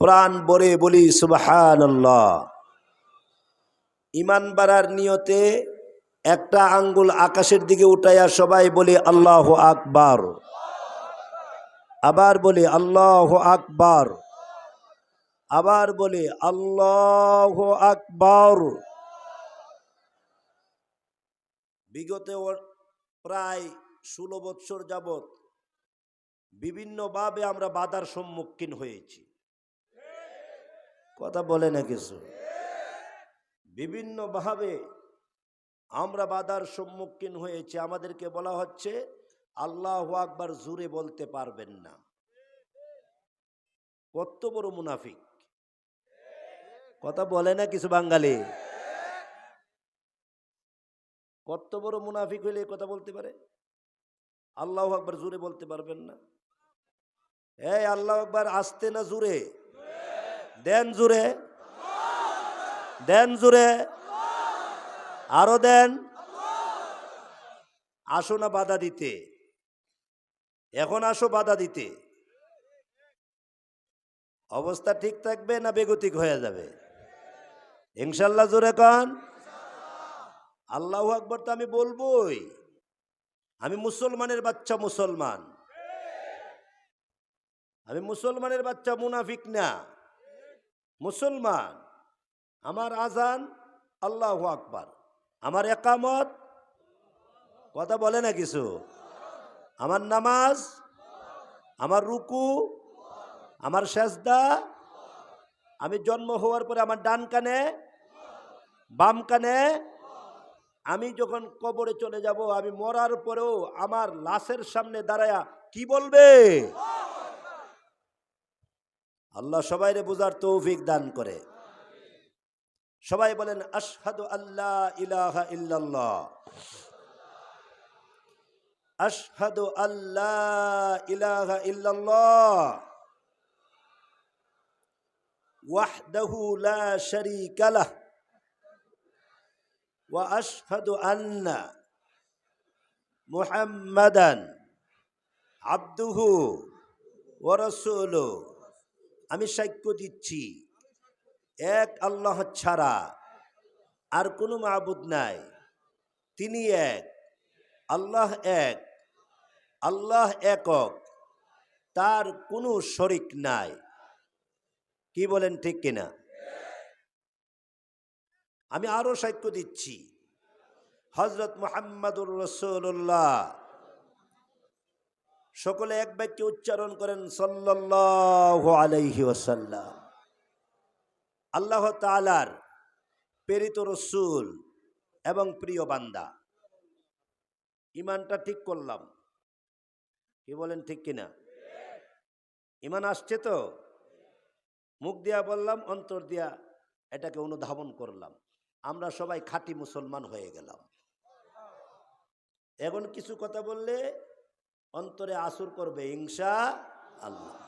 প্রাণ বরে বলি সুবাহান ইমান বাড়ার নিয়তে একটা আঙ্গুল আকাশের দিকে উঠাইয়া সবাই বলি, আল্লাহ আকবার। আবার বলি, আল্লাহ আকবার। আবার বলি, আল্লাহ আকবার। বিগত প্রায় ষোলো বৎসর যাবৎ বিভিন্নভাবে আমরা বাধার সম্মুখীন হয়েছি। কথা বলে না কিছু। বিভিন্নভাবে আমরা বাধার সম্মুখীন হয়েছি। আমাদেরকে বলা হচ্ছে, আল্লাহ আকবার জুড়ে বলতে পারবেন না। কত বড় মুনাফিক। কথা বলে না কিছু বাঙালি। কত বড় মুনাফিক হইলে কথা বলতে পারে? আল্লাহ আকবার জুড়ে বলতে পারবেন না। এই আল্লাহ আকবার আসতে না জুড়ে দেন জুড়ে। দেন জুড়ে। আরও দেন। আসো না বাধা দিতে। এখন আসো বাধা দিতে। অবস্থা ঠিক থাকবে না বেগতিক হয়ে যাবে? ইনশাল্লাহ জোরে কান। আল্লাহ আকবর তো আমি বলবোই। আমি মুসলমানের বাচ্চা মুসলমান। আমি মুসলমানের বাচ্চা মুনাফিক না। মুসলমান, আমার আজান আল্লাহ আকবার। আমার একামত? কথা বলে না কিছু? আমার নামাজ? আমার রুকু? আমার সেজদা? আমি জন্ম হওয়ার পরে আমার ডান কানে? বাম কানে? আমি যখন কবরে চলে যাব, আমি মরার পরেও আমার লাশের সামনে দাঁড়ায়া কি বলবে? আল্লাহ সবাইরে বোঝার তৌফিক দান করে। সবাই বলেন, আশহাদু আল্লাহ ইলাহা ইল্লাল্লাহ। আশহাদু আল্লাহ ইলাহা ইল্লাল্লাহ। শারীকা লাহ। ওয়া আশহাদু আন্না মুহাম্মাদান আবদুহু ওয়া রাসূলুহু। আমি সাক্ষ্য দিচ্ছি। এক আল্লাহ ছাড়া আর কোনো মাহবুদ নাই। তিনি এক, আল্লাহ এক, আল্লাহ একক, তার কোনো শরিক নাই। কি বলেন ঠিক কিনা? আমি আরও সাক্ষ্য দিচ্ছি। হজরত মোহাম্মদুর রসুল্লাহ সকলে এক বাক্যে উচ্চারণ করেন, সাল্লাল্লাহু আলাইহি ওয়াসাল্লাম। আল্লাহ তালার প্রেরিত রসুল এবং প্রিয় বান্দা। ইমানটা ঠিক করলাম। কি বলেন, ঠিক কিনা? ইমান আসছে তো? মুখ দিয়া বললাম, অন্তর দিয়া এটাকে অনুধাবন করলাম। আমরা সবাই খাঁটি মুসলমান হয়ে গেলাম। এখন কিছু কথা বললে অন্তরে আসর করবে ইংসা আল্লাহ।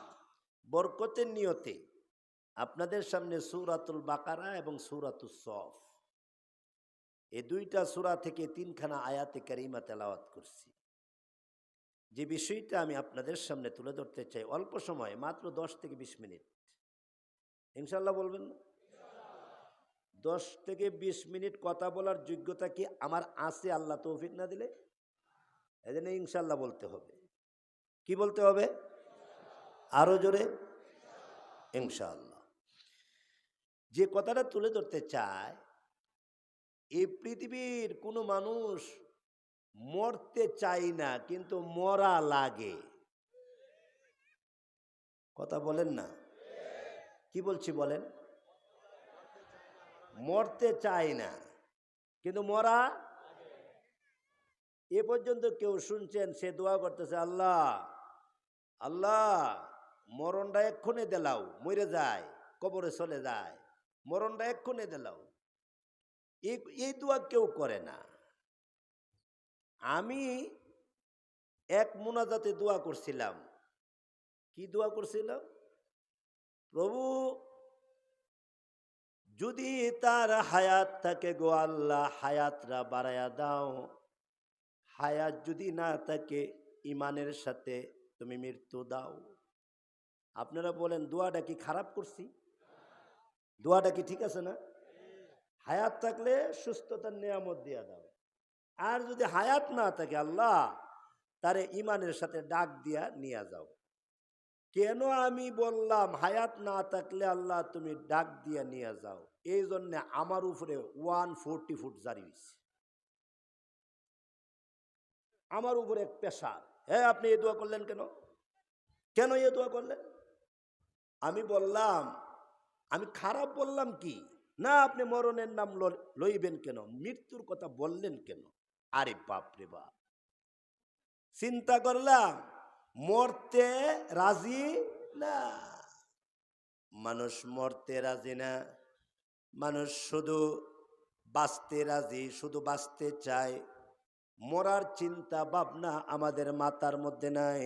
বরকতের নিয়তে আপনাদের সামনে সুরাতুল বাকারা এবং সুরাতুল সফ। এই দুইটা সুরা থেকে তিনখানা আয়াতে কারিমা তেলাওয়াত করছি। যে বিষয়টা আমি আপনাদের সামনে তুলে ধরতে চাই, অল্প সময়ে, মাত্র দশ থেকে বিশ মিনিট। ইনশাল্লাহ বলবেন? না দশ থেকে বিশ মিনিট কথা বলার যোগ্যতা কি আমার আছে? আল্লাহ তৌফিক না দিলে? এই জন্য ইনশাল্লাহ বলতে হবে। কি বলতে হবে? আরও জোরে? ইনশাল্লাহ। যে কথাটা তুলে ধরতে চায় এই পৃথিবীর কোনো মানুষ মরতে চাই না, কিন্তু মরা লাগে। কথা বলেন না। কি বলছি বলেন? মরতে চাই না, কিন্তু মরা এ পর্যন্ত কেউ শুনছেন, সে দোয়া করতেছে, আল্লাহ আল্লাহ, মরণটা এক্ষণে দেলাও মরে যায়, কবরে চলে যায়, মরণটা এক্ষণে দেলাও এই দোয়া কেউ করে না। আমি এক মোনাজাতে দোয়া করছিলাম। কি দোয়া করছিলাম? প্রভু, যদি তার হায়াত থাকে গো আল্লাহ, হায়াতরা বাড়ায়া দাও। হায়াত যদি না থাকে, ইমানের সাথে তুমি মৃত্যু দাও। আপনারা বলেন, দোয়াটা কি খারাপ করছি? দোয়াটা কি ঠিক আছে না? হায়াত থাকলে সুস্থতার নিয়ামত দিয়া দাও। আর যদি হায়াত না থাকে, আল্লাহ তারে ইমানের সাথে ডাক দিয়া নিয়ে যাও। কেন আমি বললাম, হায়াত না থাকলে আল্লাহ তুমি ডাক দিয়া নিয়ে যাও? এই জন্যে আমার উপরে ওয়ান ফোরটি ফুট জারি হয়েছে আমার উপরে এক পেশার হ্যাঁ আপনি এই দোয়া করলেন কেন? কেন এ দোয়া করলেন? আমি বললাম, আমি খারাপ বললাম কি? না, আপনি মরণের নাম লইবেন কেন? মৃত্যুর কথা বললেন কেন? আরে বাপ রে বাপ। চিন্তা করলাম, মরতে রাজি না। মানুষ মরতে রাজি না। মানুষ শুধু বাঁচতে রাজি, শুধু বাঁচতে চায়। মরার চিন্তা ভাবনা আমাদের মাতার মধ্যে নাই।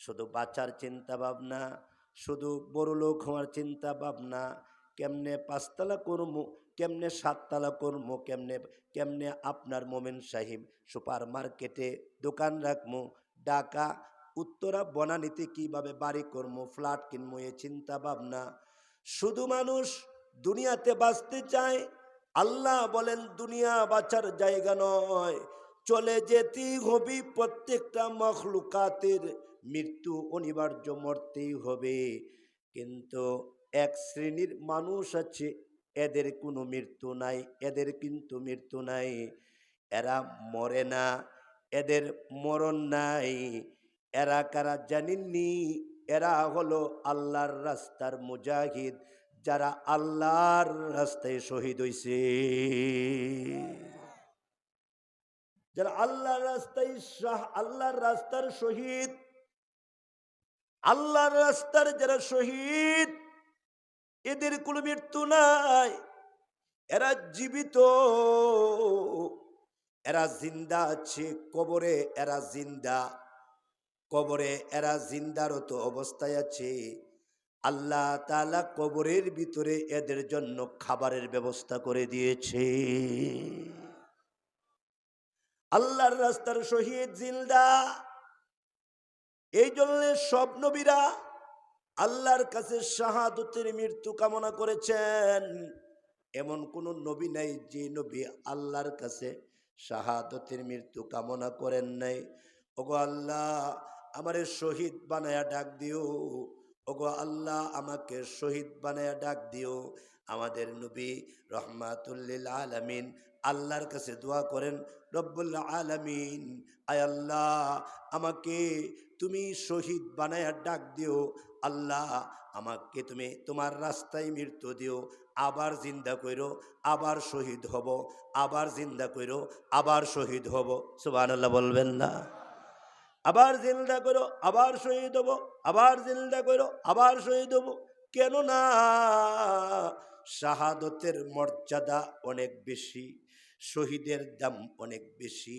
শুধু বাঁচার চিন্তা ভাবনা, শুধু বড় লোক হওয়ার চিন্তা ভাবনা। কেমনে পাঁচতলা করব কেমনে সাততলা করব কেমনে কেমনে আপনার মোমেন সাহিব সুপার মার্কেটে দোকান রাখব ডাকা উত্তরা বনানীতে কীভাবে বাড়ি করব ফ্ল্যাট কিনবো এ চিন্তা ভাবনা। শুধু মানুষ দুনিয়াতে বাঁচতে চায়, আল্লাহ বলেন দুনিয়া বাঁচার জায়গা নয়। চলে যেতেই হবে প্রত্যেকটা মখলুকাতের মৃত্যু অনিবার্য মরতেই হবে। কিন্তু এক শ্রেণির মানুষ আছে, এদের কোনো মৃত্যু নাই, এদের কিন্তু মৃত্যু নাই। এরা মরে না, এদের মরণ নাই। এরা কারা জানেননি? এরা হলো আল্লাহর রাস্তার মুজাহিদ, যারা আল্লাহর রাস্তায় শহীদ হইছে। যারা আল্লাহর রাস্তায় শাহ, আল্লাহর রাস্তার শহীদ, আল্লাহর রাস্তার যারা শহীদ, এদের কোনো মৃত্যু নাই। এরা জীবিত, এরা জিন্দা আছে কবরে, এরা জিন্দা। কবরে এরা জিন্দারত অবস্থায় আছে। আল্লাহ তালা কবরের ভিতরে এদের জন্য খাবারের ব্যবস্থা করে দিয়েছে। আল্লাহর রাস্তার শহীদ জিন্দা এই জন্য সব নবীরা আল্লাহর কাছে শাহাদতের মৃত্যু কামনা করেছেন। এমন কোন নবী নাই যে নবী আল্লাহর কাছে শাহাদতের মৃত্যু কামনা করেন নাই। ওগো আল্লাহ, আমারে শহীদ বানায়া ডাক দিও। ওগো আল্লাহ, আমাকে শহীদ বানায়া ডাক দিও। আমাদের নবী রহমাতুল্লিল আলামিন আল্লাহর কাছে দোয়া করেন, রব্বুল আলামিন, আয় আল্লাহ, আমাকে তুমি শহীদ বানায়া ডাক দিও, আল্লাহ, আমাকে তুমি তোমার রাস্তায় মৃত্যু দিও, আবার জিন্দা কইরো, আবার শহীদ হব, আবার জিন্দা কইরো, আবার শহীদ হব। সুবহানাল্লাহ বলবেন না। আবার জিন্দা করো আবার শহীদ হব, আবার জিন্দা করো আবার শহীদ হব। কেন না শাহাদতের মর্যাদা অনেক বেশি, শহীদের দাম অনেক বেশি।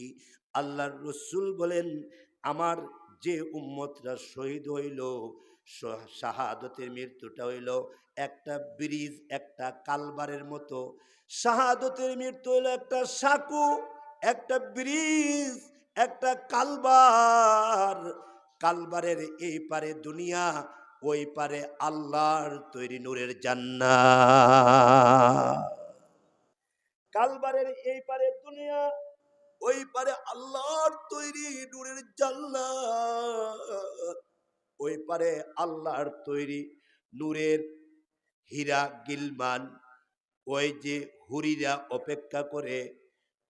আল্লাহর রসুল বলেন, আমার যে উম্মতরা শহীদ হইল শাহাদতের মৃত্যুটা হইল একটা ব্রিজ, একটা কালবারের মতো। শাহাদতের মৃত্যু হইল একটা সাকু, একটা ব্রিজ, একটা কালবার। কালবারের এই পারে দুনিয়া ওই পারে আল্লাহর তৈরি নূরের জান্না কালবারের এই পারে দুনিয়া, ওই পারে আল্লাহর তৈরি নূরের জান্নাত। ওই পারে আল্লাহর তৈরি নূরের হীরা গিলমান, ওই যে হুরিরা অপেক্ষা করে,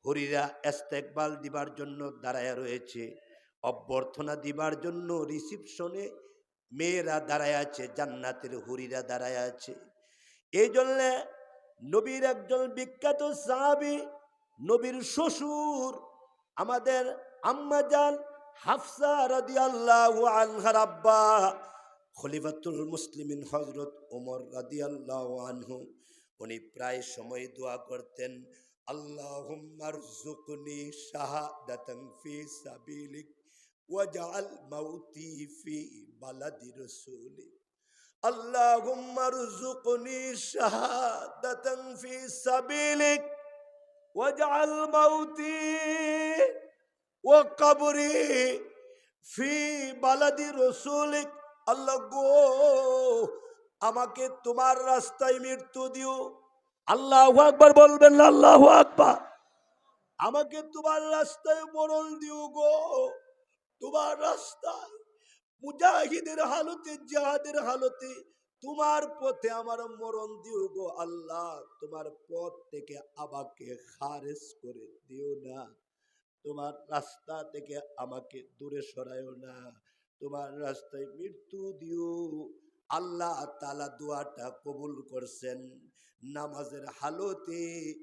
হরিরা এস্তেকবাল দিবার জন্য দাঁড়ায় রয়েছে, অভ্যর্থনা দিবার জন্য রিসিপশনে মেয়েরা দাঁড়ায় আছে, জান্নাতের হুরিরা দাঁড়ায় আছে। এই জন্যে নবীর একজন বিখ্যাত সাহাবি, নবীর শ্বশুর, আমাদের আম্মাজান হাফসা রাদিয়াল্লাহু আনহার আব্বা, খলিফাতুল মুসলিমিন হজরত ওমর রাদিয়াল্লাহু আনহু, উনি প্রায় সময় দোয়া করতেন আল্লাহুম্মারজুকনি শাহাদাতান ফি সাবিলিক ওয়াজআল মাউতি ফি বালাদি রাসূলিক আল্লাহুম্মারজুকনি শাহাদাতান ফি সাবিলিক ওয়াজআল মাউতি ওয়া কবরি ফি বালাদি রাসূলিক আল্লাহ গো, আমাকে তোমার রাস্তায় মৃত্যু দিও। আল্লাহ আকবার বলবেন, আল্লাহ আকবার। আমাকে তোমার রাস্তায় মরণ দিও গো। তোমার রাস্তায়, মুজাহিদের হালতে, জাহাদের হালতে, তোমার পথে আমার মরণ দিও গো আল্লাহ। তোমার পথ থেকে আমাকে খারেজ করে দিও না। তোমার রাস্তা থেকে আমাকে দূরে সরায়ও না। তোমার রাস্তায় মৃত্যু দিও। আল্লাহ তালা দোয়াটা কবুল করছেন। নামাজের হালতে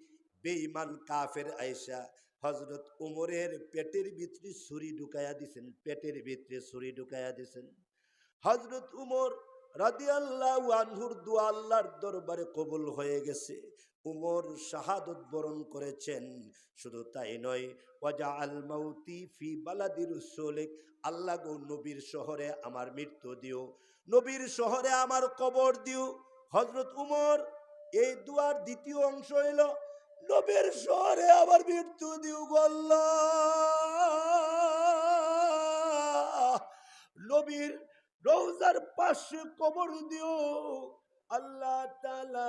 বেঈমান কাফের আয়সা হজরত উমরের পেটের ভিতরে ছুরি ঢুকাইয়া দিছেন, পেটের ভিতরে ছুরি ঢুকাইয়া দিছেন। হজরত উমর রাদিয়াল্লাহু আনহুর দোয়া আল্লাহর দরবারে কবুল হয়ে গেছে। উমর শাহাদত বরণ করেছেন, শুধু তাই নয় ওয়াজা আল মাউতি ফি বালাদির সোলেক আল্লাহ গো নবীর শহরে আমার মৃত্যু দিও, নবীর শহরে আমার কবর দিও। হজরত উমর, এই দুয়ার দ্বিতীয় অংশ হইল নবীর শহরে আমার মৃত্যু দিও গো আল্লাহ। নবীর রোজার পাশে কবর দিও। আল্লাহ তাআলা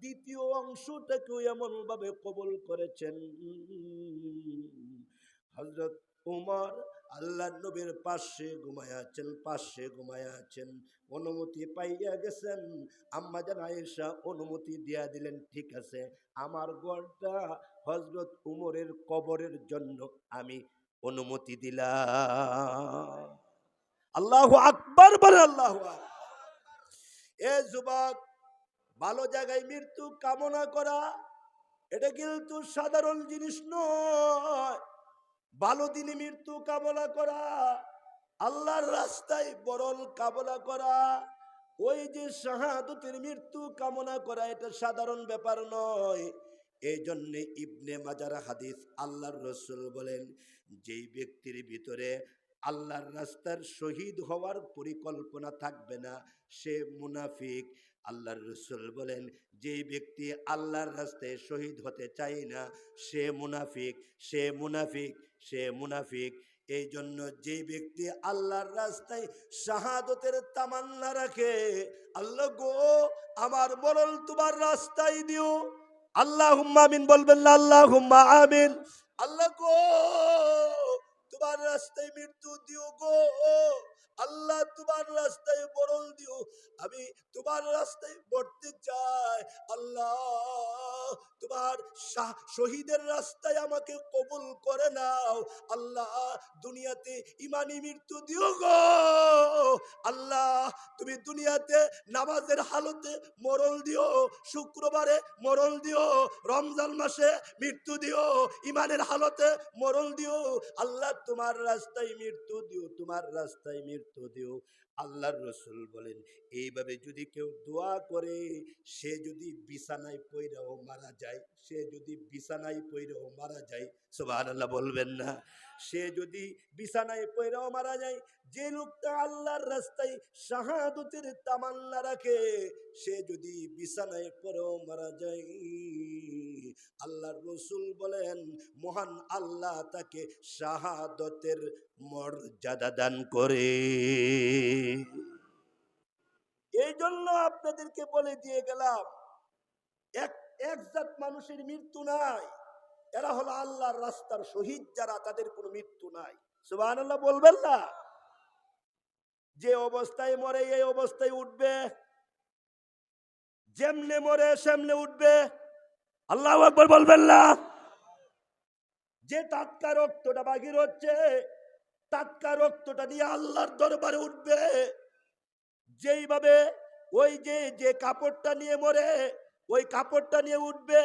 দ্বিতীয় অংশটাকেও এমন ভাবে কবল করেছেন। হজরত উমর আল্লাহ নবীর পাশে ঘুমায় আছেন পাশে ঘুমায় আছেন অনুমতি পাইয়া গেছেন। আম্মা জান আয়েশা অনুমতি দিয়া দিলেন, ঠিক আছে। আমার গড়টা হজরত উমরের কবরের জন্য আমি অনুমতি দিলাম। আল্লাহ আকবার, বলে আল্লাহ এ যুবক, ভালো জায়গায় মৃত্যু কামনা করা, এটা কিন্তু সাধারণ জিনিস নয়। ভালো দিনে মৃত্যু কামনা করা, আল্লাহর রাস্তায় বরল কামনা করা, ওই যে শাহাদতের মৃত্যু কামনা করা, এটা সাধারণ ব্যাপার নয়। এই জন্যে ইবনে মাজার হাদিস আল্লাহর রসুল বলেন, যেই ব্যক্তির ভিতরে আল্লাহর রাস্তার শহীদ হওয়ার পরিকল্পনা থাকবে না। সে মুনাফিক। আল্লাহর রসুল বলেন যেই ব্যক্তি আল্লাহর রাস্তায় শহীদ হতে চায় না, সে মুনাফিক সে মুনাফিক সে মুনাফিক। এই জন্য যে ব্যক্তি আল্লাহর রাস্তায় শাহাদতের তামান্না রাখে, আল্লাহ গো, আমার মরল তোমার রাস্তায় দিও। আল্লাহ হুম্মা আমিন বলবেন আল্লাহ আমিন। আল্লাহ গো তোমার রাস্তায় মৃত্যু দিও গো। আল্লাহ তোমার রাস্তায় মরল দিও, আমি তোমার রাস্তায় মরতে চাই। আল্লাহ, তোমার শহীদের রাস্তায় আমাকে কবুল করে নাও। আল্লাহ, দুনিয়াতে ইমানি মৃত্যু দিও গো। আল্লাহ, তুমি দুনিয়াতে নামাজের হালতে মরল দিও, শুক্রবারে মরল দিও, রমজান মাসে মৃত্যু দিও, ইমানের হালতে মরল দিও। আল্লাহ, তোমার রাস্তায় মৃত্যু দিও, তোমার রাস্তায় মৃত্যু দিও। আল্লাহর রসুল বলেন, এইভাবে যদি কেউ দোয়া করে, সে যদি বিছানায় পইরাও মারা যায়, সে যদি বিছানায় পইরাও মারা যায়, সুবহানাল্লাহ বলবেন না। সে যদি বিছানায় পইরাও মারা যায়, যে লোকটা আল্লাহর রাস্তায় শাহাদতের তামান্না রাখে, সে যদি বিছানায় পরেও মারা যায়। আল্লাহর রসুল বলেন, মহান আল্লাহ তাকে শাহাদতের মর্যাদা দান করে। এই জন্য আপনাদেরকে বলে দিয়ে গেলাম, এক একজাত মানুষের মৃত্যু নাই। এরা হলো আল্লাহর রাস্তার শহীদ যারা, তাদের কোনো মৃত্যু নাই। সুবহানাল্লাহ বলবেন না? যে অবস্থায় মরে, এই অবস্থায় উঠবে। যেমনে মরে, সেমনে উঠবে। আল্লাহ আকবর বলবেন না। যে টাটকা রক্তটা বাগির হচ্ছে, টাটকা রক্তটা নিয়ে আল্লাহর দরবারে উঠবে। যেইভাবে ওই যে যে কাপড়টা নিয়ে মরে, ওই কাপড়টা নিয়ে উঠবে।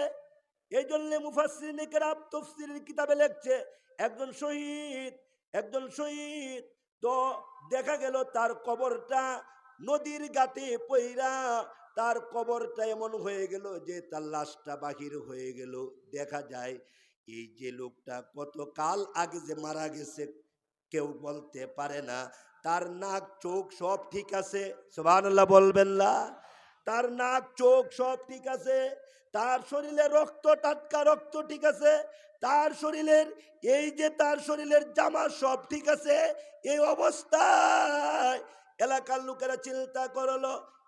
এই জন্য মুফাসিনিকেরাম তফসিলের কিতাবে লিখছে, একজন শহীদ একজন শহীদ, তো দেখা গেল তার কবরটা নদীর গাতে পইরা তার কবরটা এমন হয়ে গেল যে তার লাশটা বাহির হয়ে গেল। দেখা যায় এই যে লোকটা কত কাল আগে যে মারা গেছে কেউ বলতে পারে না। তার নাক, চোখ সব ঠিক আছে? সুবহানাল্লাহ বলবেন না। তার নাক, চোখ সব ঠিক আছে? তার শরীরে রক্ত, টাটকা রক্ত ঠিক আছে? তার শরীরের, এই যে তার শরীরের জামা সব ঠিক আছে? এই অবস্থায় এলাকার লোকেরা চিন্তা করল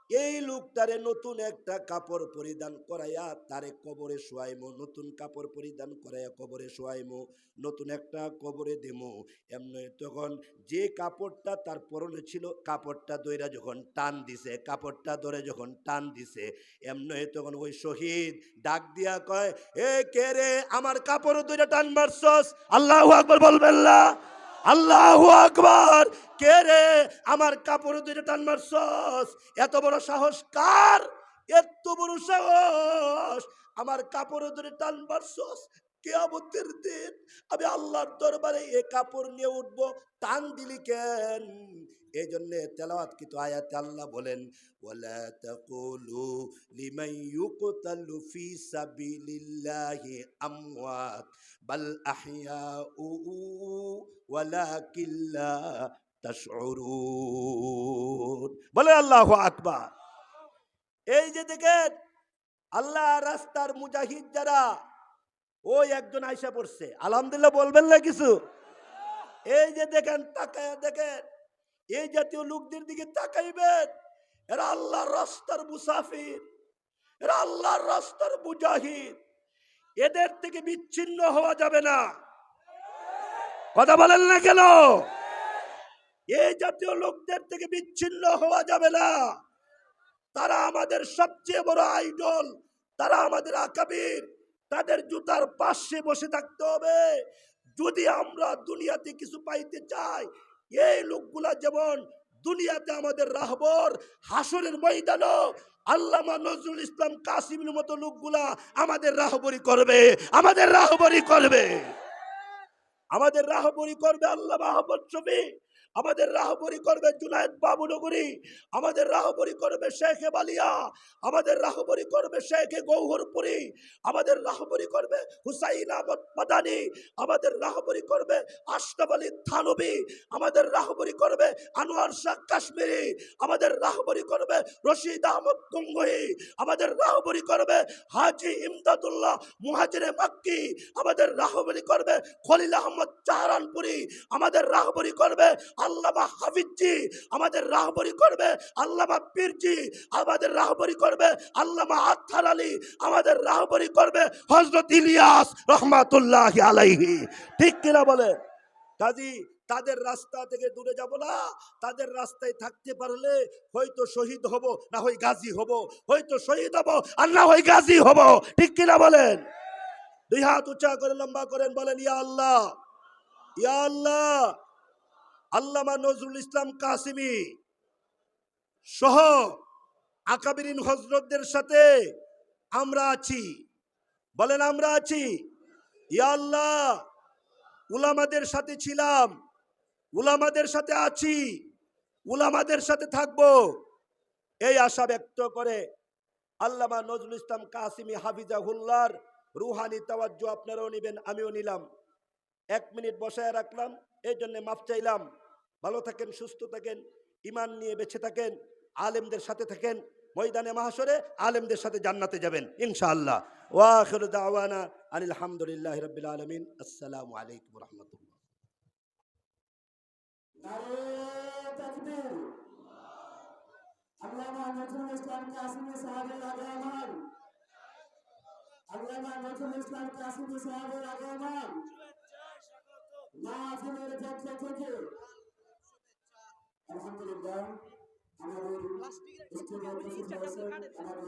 এই লোকটারে নতুন একটা কাপড় পরিধান করাইয়া তারে কবরে শোয়াইমো, নতুন কাপড় পরিধান করাইয়া কবরে শোয়াইমো, নতুন একটা কবরে দেমো। এমনি তখন যে কাপড়টা তার পরনে ছিল, কাপড়টা দইরা যখন টান দিছে, কাপড়টা ধরে যখন টান দিছে, এমনি তখন ওই শহীদ ডাক দিয়া কয়, এ কে রে, আমার কাপড় দইরা টান মারছস? আল্লাহ আকবর বলবেন না। আল্লাহ আকবর। কে রে? আমার কাপড় দুইটা টান মারছস। এত বড় সাহস কার? এত বড় সাহস। আমার কাপড় ধরে টান মারছস। কেয়ামতের দিন আমি আল্লাহর দরবারে এ কাপড় নিয়ে উঠবো, টান দিলি কেন? এই জন্য তেলাওয়াত কিন্তু আয়াতে আল্লাহ বলেন সাবিলিল্লাহি বলে আল্লাহু আকবার। এই যে দেখেন, আল্লাহ রাস্তার মুজাহিদ যারা ওই একজন আয়সা পড়ছে। আলহামদুলিল্লাহ বলবেন না কিছু। এই যে দেখেন, তাকায় দেখেন, এই জাতীয় লোকদের দিকে তাকাইবেন। এরা আল্লাহর রাস্তার মুসাফির, এরা আল্লাহর রাস্তার মুজাহিদ। এদের থেকে বিচ্ছিন্ন হওয়া যাবে না। কথা বলেন না কেন? এই জাতীয় লোকদের থেকে বিচ্ছিন্ন হওয়া যাবে না। তারা আমাদের সবচেয়ে বড় আইডল, তারা আমাদের আকাবির। তাদের জুতার পাশে বসে থাকতে হবে। যদি আমরা দুনিয়াতে কিছু পাইতে চাই, এই লোকগুলা যেমন দুনিয়াতে আমাদের রাহবর হাসরের ময়দানও, আল্লামা নজরুল ইসলাম কাসিমের মতো লোকগুলা আমাদের রাহবরি করবে, আমাদের রাহবরি করবে। আমাদের রাহবরি করবে আল্লাহ মাহবত শফি। আমাদের রাহবরি করবে জুনায়দ বাবুনগরী আমাদের রাহবরি করবে শেখে বালিয়া আমাদের রাহবরি করবে শেখে গৌহরপুরি আমাদের রাহবরি করবে হুসাইন আহমদ মাদানি আমাদের রাহবরি করবে আশরাফ আলী থানবী আমাদের রাহবরি করবে আনোয়ার শাহ কাশ্মীরি আমাদের রাহবরি করবে রশিদ আহমদ গঙ্গোহী আমাদের রাহবরি করবে হাজি ইমদাদুল্লাহ মুহাজিরে মাক্কি আমাদের রাহবরি করবে খলিল আহমদ চাহারানপুরি আমাদের রাহবরি করবে আল্লামা হাফিজি আমাদের রাহবরি করবে, আল্লামা পীরজি আমাদের রাহবরি করবে, আল্লামা আত্থার আলী আমাদের রাহবরি করবে হজরত ইলিয়াস রহমাতুল্লাহ আলাইহি। ঠিক কিনা বলে? কাজী, তাদের রাস্তা থেকে দূরে যাব না, তাদের রাস্তায় থাকতে পারলে হয়তো শহীদ হব, না হয় গাজী হব, হয়তো শহীদ হব আর না হয় গাজী হব। ঠিক কিনা বলেন? দুই হাত উঁচা করে, লম্বা করেন বলেন, ইয়া আল্লাহ ইয়া আল্লাহ। আল্লামা নজরুল ইসলাম কাসিমি সহ আকাবিরিন হজরতদের সাথে আমরা আছি। বলেন, আমরা আছি। ইয়া আল্লাহ, উলামাদের সাথে ছিলাম, উলামাদের সাথে আছি, উলামাদের সাথে থাকব। এই আশা ব্যক্ত করে আল্লামা নজরুল ইসলাম কাসিমি হাফিজাহুল্লার রুহানি তাওয়াজ্জু আপনারাও নিবেন, আমিও নিলাম। এক মিনিট বসায় রাখলাম, এই জন্যে মাফ চাইলাম। ভালো থাকেন, সুস্থ থাকেন ইমান নিয়ে বেঁচে থাকেন, আলেমদের সাথে থাকেন, ময়দানে মাহাসরে আলেমদের সাথে জান্নাতে যাবেন, ইনশাআল্লাহ। ওয়াখির দাওয়ানা আনিল হামদুলিল্লাহ রাব্বিল আলামিন। আসসালামু আলাইকুম রাহমাতুল্লাহ। নজরুল ইসলাম নজরুল ইসলাম মাহফিলের পক্ষ থেকে আলহামদুলিল্লাহ আমাদের স্টুডিও আমাদের